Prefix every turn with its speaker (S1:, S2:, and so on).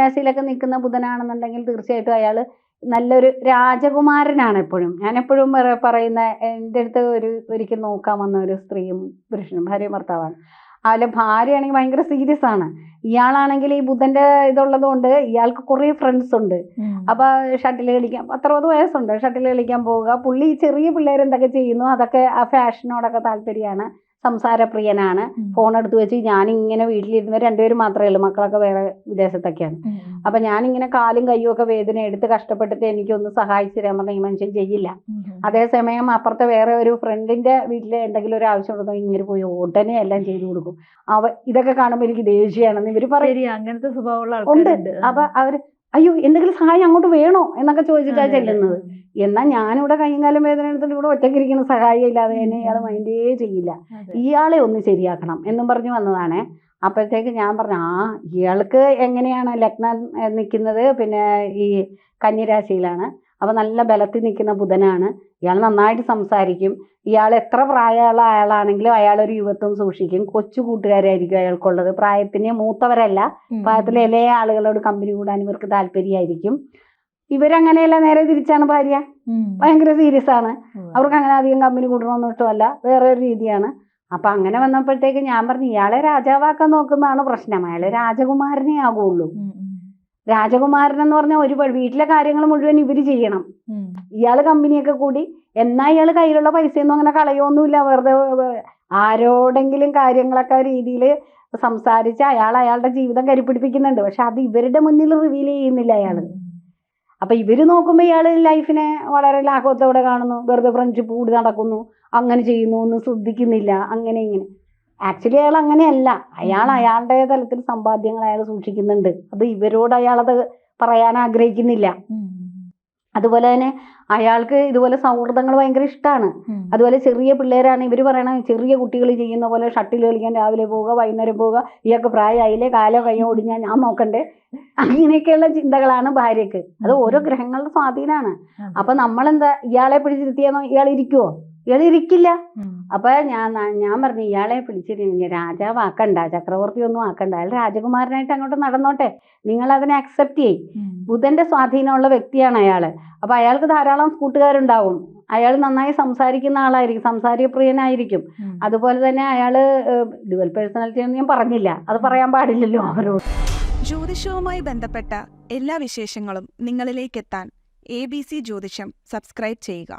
S1: കന്നിരാശിയിലൊക്കെ നിൽക്കുന്ന ബുധനാണെന്നുണ്ടെങ്കിൽ തീർച്ചയായിട്ടും അയാൾ നല്ലൊരു രാജകുമാരനാണ് എപ്പോഴും. ഞാൻ എപ്പോഴും പറ- പറയുന്ന എന്റെ അടുത്ത് ഒരു ഒരിക്കൽ നോക്കാൻ വന്ന ഒരു സ്ത്രീയും പുരുഷനും ഭാര്യയും ഭർത്താവാണ്. അതിലെ ഭാര്യയാണെങ്കിൽ ഭയങ്കര സീരിയസ് ആണ്. ഇയാളാണെങ്കിൽ ഈ ബുധന്റെ ഇതുള്ളത് കൊണ്ട് ഇയാൾക്ക് കുറേ ഫ്രണ്ട്സ് ഉണ്ട്. അപ്പൊ ഷട്ടിൽ കളിക്കാൻ പത്തറുപത് വയസ്സുണ്ട്. ഷട്ടിൽ കളിക്കാൻ പോവുക. പുള്ളി ചെറിയ പിള്ളേർ എന്തൊക്കെ ചെയ്യുന്നു? അതൊക്കെ ആ ഫാഷനോടൊക്കെ താല്പര്യമാണ്. സംസാരപ്രിയനാണ്. ഫോൺ എടുത്ത് വെച്ച് ഞാനിങ്ങനെ വീട്ടിലിരുന്ന് രണ്ടുപേരും മാത്രമേ ഉള്ളൂ. മക്കളൊക്കെ വേറെ വിദേശത്തൊക്കെയാണ്. അപ്പൊ ഞാനിങ്ങനെ കാലും കയ്യും ഒക്കെ വേദന എടുത്ത് കഷ്ടപ്പെട്ടിട്ട് എനിക്കൊന്ന് സഹായിച്ചു തരാൻ പറഞ്ഞാൽ ഈ മനുഷ്യൻ ചെയ്യില്ല. അതേസമയം അപ്പുറത്തെ വേറെ ഒരു ഫ്രണ്ടിന്റെ വീട്ടിൽ എന്തെങ്കിലും ഒരു ആവശ്യം ഉണ്ടെന്നോ ഇങ്ങനെ പോയി ഉടനെ എല്ലാം ചെയ്തു കൊടുക്കും. അവ ഇതൊക്കെ കാണുമ്പോൾ എനിക്ക് ദേഷ്യമാണെന്ന് ഇവർ പറയും.
S2: അങ്ങനത്തെ സ്വഭാവമുള്ള
S1: ഉണ്ട്. അപ്പൊ അവർ അയ്യോ എന്തെങ്കിലും സഹായം അങ്ങോട്ട് വേണോ എന്നൊക്കെ ചോദിച്ചിട്ടാണ് ചെല്ലുന്നത്. എന്നാൽ ഞാനിവിടെ കയ്യും കാലം വേദന എടുത്തിട്ട് ഇവിടെ ഒറ്റക്കിരിക്കുന്ന സഹായം ഇല്ലാതെ തന്നെ ഇയാൾ മൈൻഡേ ചെയ്യില്ല ഇയാളെ ഒന്ന് ശരിയാക്കണം എന്നും പറഞ്ഞു വന്നതാണ്. അപ്പോഴത്തേക്ക് ഞാൻ പറഞ്ഞു ആ ഇയാൾക്ക് എങ്ങനെയാണ് ലഗ്നം നിൽക്കുന്നത് പിന്നെ ഈ കന്നിരാശിയിലാണ് അപ്പോൾ നല്ല ബലത്തിൽ നിൽക്കുന്ന ബുധനാണ്. ഇയാൾ നന്നായിട്ട് സംസാരിക്കും. ഇയാൾ എത്ര പ്രായമുള്ള അയാളാണെങ്കിലും അയാൾ ഒരു യുവത്വം സൂക്ഷിക്കും. കൊച്ചു കൂട്ടുകാരായിരിക്കും അയാൾക്കുള്ളത്. പ്രായത്തിന് മൂത്തവരല്ല. പ്രായത്തിലെ ഇളയ ആളുകളോട് കമ്പനി കൂടാൻ ഇവർക്ക് താല്പര്യമായിരിക്കും. ഇവരങ്ങനെയല്ല നേരെ തിരിച്ചാണ് ഭാര്യ? ഭയങ്കര സീരിയസ് ആണ്. അവർക്ക് അങ്ങനെ അധികം കമ്പനി കൂടണമെന്ന് ഇഷ്ടമല്ല വേറെ ഒരു രീതിയാണ്. അപ്പൊ അങ്ങനെ വന്നപ്പോഴത്തേക്ക് ഞാൻ പറഞ്ഞു ഇയാളെ രാജാവാക്കാൻ നോക്കുന്നതാണ് പ്രശ്നം. അയാളെ രാജകുമാരനെ ആകുള്ളൂ. രാജകുമാരൻ എന്ന് പറഞ്ഞാൽ ഒരു വീട്ടിലെ കാര്യങ്ങൾ മുഴുവൻ ഇവർ ചെയ്യണം. ഇയാൾ കമ്പനിയൊക്കെ കൂടി എന്നാ ഇയാൾ കയ്യിലുള്ള പൈസയൊന്നും അങ്ങനെ കളയൊന്നുമില്ല വെറുതെ ആരോടെങ്കിലും കാര്യങ്ങളൊക്കെ രീതിയിൽ സംസാരിച്ച് അയാൾ അയാളുടെ ജീവിതം കരിപ്പിടിപ്പിക്കുന്നുണ്ട് പക്ഷെ അത് ഇവരുടെ മുന്നിൽ റിവീൽ ചെയ്യുന്നില്ല അയാൾ അപ്പൊ ഇവർ നോക്കുമ്പോൾ ഇയാൾ ലൈഫിനെ വളരെ ലാഘവത്തോടെ കാണുന്നു. വെറുതെ ഫ്രണ്ട്ഷിപ്പ് കൂടി നടക്കുന്നു. അങ്ങനെ ചെയ്യുന്നു ഒന്നും ശ്രദ്ധിക്കുന്നില്ല. അങ്ങനെ ഇങ്ങനെ. ആക്ച്വലി അയാൾ അങ്ങനെയല്ല. അയാൾ അയാളുടെ തലത്തിൽ സമ്പാദ്യങ്ങൾ അയാൾ സൂക്ഷിക്കുന്നുണ്ട്. അത് ഇവരോട് അയാൾ അത് പറയാൻ ആഗ്രഹിക്കുന്നില്ല. അതുപോലെ തന്നെ അയാൾക്ക് ഇതുപോലെ സൗഹൃദങ്ങൾ ഭയങ്കര ഇഷ്ടമാണ് അതുപോലെ ചെറിയ പിള്ളേരാണ് ഇവർ പറയണ ചെറിയ കുട്ടികൾ ചെയ്യുന്ന പോലെ ഷട്ടിൽ കളിക്കാൻ രാവിലെ പോവുക വൈകുന്നേരം പോവുക ഇയാൾക്ക് പ്രായമായില്ലേ കാലോ കയ്യോ ഒടിഞ്ഞാൽ ഞാൻ നോക്കണ്ടേ? അങ്ങനെയൊക്കെയുള്ള ചിന്തകളാണ് ഭാര്യക്ക് അത് ഓരോ ഗ്രഹങ്ങളുടെ സ്വാധീനമാണ്. അപ്പൊ നമ്മളെന്താ ഇയാളെ പിടിച്ചിരുത്തിയെന്നോ ഇയാൾ ഇരിക്കുവോ? ഇയാൾ ഇരിക്കില്ല അപ്പൊ ഞാൻ ഞാൻ പറഞ്ഞു ഇയാളെ പിടിച്ചിരുന്നു രാജാവ് രാജാവാക്കണ്ട ചക്രവർത്തി ഒന്നും ആക്കണ്ട. അയാൾ രാജകുമാരനായിട്ട് അങ്ങോട്ട് നടന്നോട്ടെ. നിങ്ങൾ അതിനെ അക്സെപ്റ്റ് ചെയ്യും ബുധന്റെ സ്വാധീനമുള്ള വ്യക്തിയാണ് അയാൾ. അപ്പൊ അയാൾക്ക് ധാരാളം കൂട്ടുകാരുണ്ടാവും. അയാൾ നന്നായി സംസാരിക്കുന്ന ആളായിരിക്കും സംസാരപ്രിയനായിരിക്കും. അതുപോലെ തന്നെ അയാൾ ഡുവൽ പേഴ്സണാലിറ്റി എന്ന് ഞാൻ പറഞ്ഞില്ല. അത് പറയാൻ പാടില്ലല്ലോ അവരോട്.
S3: ജ്യോതിഷവുമായി ബന്ധപ്പെട്ട എല്ലാ വിശേഷങ്ങളും നിങ്ങളിലേക്കെത്താൻ എ ബി സി ജ്യോതിഷം സബ്സ്ക്രൈബ് ചെയ്യുക.